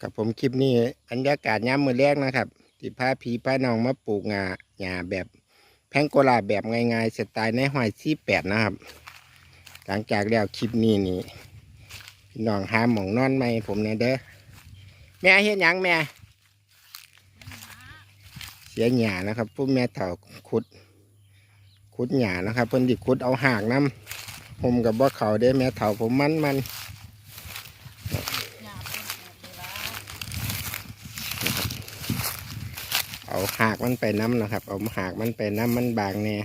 กับผมคลิปนี้บรรยากาศย้ำมือแรกนะครับที่พาพีพาน้องมาปลูกงาหญ้าแบบแพงโกลาแบบง่ายๆสไตล์ในหอยซี่แปดนะครับ หลังจากแล้วคลิปนี้นี่พี่น้องหาหมองนอนไหมผมเนี่ยเด้อแม่เฮ็ดหยังแม่ เสียหญ้านะครับผู้แม่เถาขุด ขุดหญ้านะครับเพิ่นดิขุดเอาหากน้ำผมกับบ่าเขาเด้แม่เถาผมมันมัน หยาบเป็นแบบนี้ละ เอาหากมันไปน้ำนะครับ เอาหากมันไปน้ำมันบางเนี่ย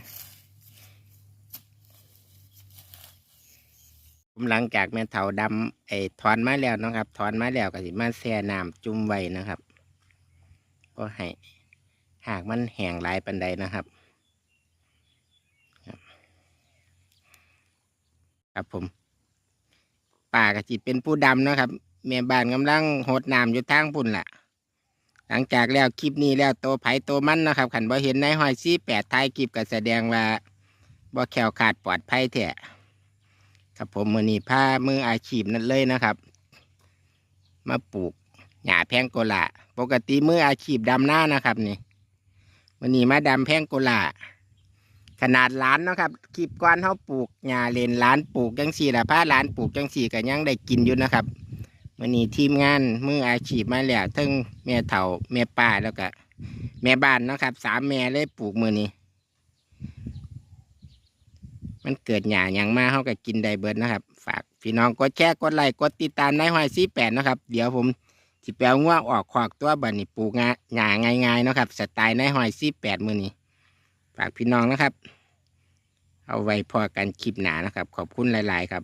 ผมหลังจากแม่เถาดำไอ้ถอนมาแล้วนะครับถอนมาแล้วก็สิมาแช่น้ำจุ่มไว้นะครับ ก็ให้หากมันแห้งหลายปันใดนะครับครับผมป่ากระจิเป็นผู้ดำนะครับแม่บ้านกำลังหดน้ำอยู่ทางพุ่นแหละ หลังจากแล้วคลิปนี้แล้วโตไผโตมันนะครับขันบ่เห็นในหอยซี่แปดท้ายคลิปก็แสดงว่าบ่แขวขาดปลอดภัยแท้ครับผมมือนี้ผ้ามืออาชีพนั่นเลยนะครับ มาปลูกหญ้าแพงโกลาปกติมืออาชีพดำหน้านะครับนี่มือนี้มาดำแพงโกลาขนาดล้านนะครับคลิปก้อนเขาปลูกหญ้าเลนล้านปลูกจังสี่ละผ้าล้านปลูกจังสี่ก็ยังได้กินอยู่นะครับ วันนี้ทีมงานมืออาชีพมาแล้วทั้งแม่เฒ่าแม่ป้าแล้วก็แม่บ้านเนาะครับสามแม่เลยปลูกมือนี้ มันเกิดหยาอย่างมาเขาก็กินได้เบิดนะครับ ฝากพี่น้องกดแชร์กดไลค์กดติดตามในหอยซีแปดนะครับ เดี๋ยวผมสิแปลง่วงออกขอกตัวบันนี้ปลูกงาหยาง่ายๆนะครับสไตล์ในหอยซีแปดมือนี้ ฝากพี่น้องนะครับ เอาไว้พอกันคลิปหนานะครับ ขอบคุณหลาย ๆ ครับ